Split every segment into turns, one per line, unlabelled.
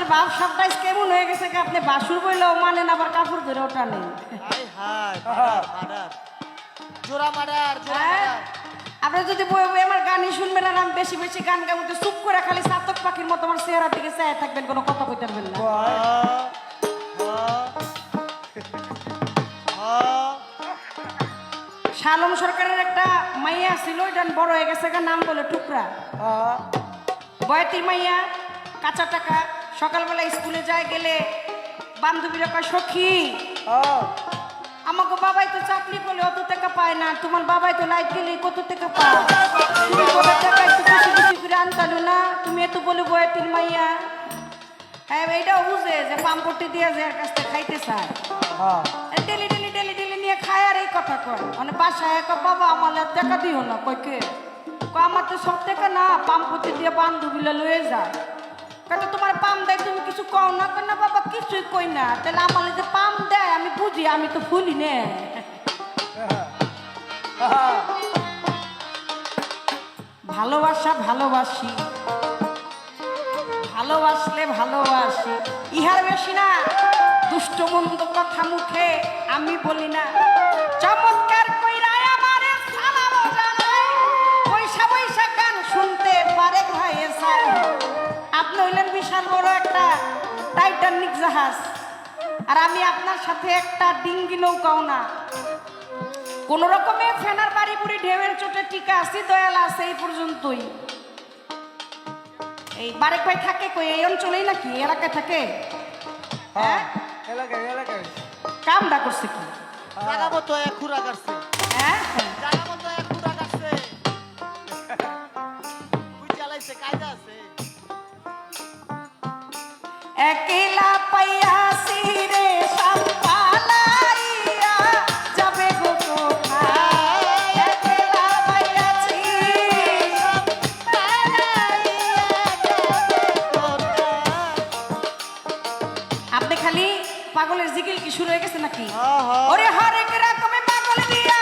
আপনাদের বাপ সাবটাইজ কেমন হয়ে গেছে কি আপনি বাসুর বইলেও মানেন আবার কাপড় ধরে ওটা নেই আপনি যদি বই বই আমার গানই শুনবেন আর আমি বেশি বেশি গান গাবো চুপ করে খালি সাতক পাখির মতো আমার চেহারা দিকে চায় থাকবেন কোনো কথা কইতে পারবেন না শালম সরকারের একটা মাইয়া ছিল ওইটা বড় হয়ে গেছে নাম বলে টুকরা। বয়তির মাইয়া কাঁচা টাকা। সকালবেলা স্কুলে যায় গেলে বান্ধবীরা কয় সখী আমাকে বাবাই তো চাকরি করলে অত টাকা পায় না তোমার বাবাই তো লাইট গেলে কত টাকা পায়? তুমি কত টাকা একটু বেশি বেশি করে আনতালো না তুমি এত বলে বয়তির মাইয়া। হ্যাঁ এইটাও বুঝে যে পাম্পটি দিয়ে যে এর কাছ থেকে খাইতে চায়। ডেলি ডেলি ডেলি ডেলি নিয়ে খায় আর এই কথা কয়। মানে বাসায় কয় বাবা আমার টাকা দিও না। কয় কে? আমার তো সব টাকা না। পাম্পতি দিয়ে বান্ধবীলা লয়ে যায়। কারণ তোমার পাম দেয় তুমি কিছু কও না কেন না বাবা, কিছুই কই না। তাহলে আমার যে পাম দেয়, আমি বুঝি, আমি তো ফুলি নে। ভালোবাসা ভালোবাসি। ভালোবাসলে ভালোবাসি। ইহার বেশি না, দুষ্ট মন্দ কথা মুখে আমি বলি না। বিশাল বড় একটা টাইটানিক জাহাজ। আর আমি আপনার সাথে একটা ডিঙ্গি নৌকাও না। কোন রকমে ফেনার বাড়ি বুড়ি ঢেউয়ের চোটে টিকা আছি দয়াল আছে এই পর্যন্তই। এই বারেক ভাই থাকে কই? এই অঞ্চলেই নাকি? এলাকায় থাকে? হ্যাঁ এলাকায় এলাকায়। কামটা করছে কি?
জায়গা মতো এক খুরা কাটছে।
পাগলের জিকির কি শুরু হয়ে গেছে নাকি ওরে হরেক রকমে পাগল দিয়া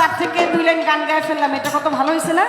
তার থেকে দুই লাইন গান গায়ে ফেললাম এটা কত ভালো হয়েছে না?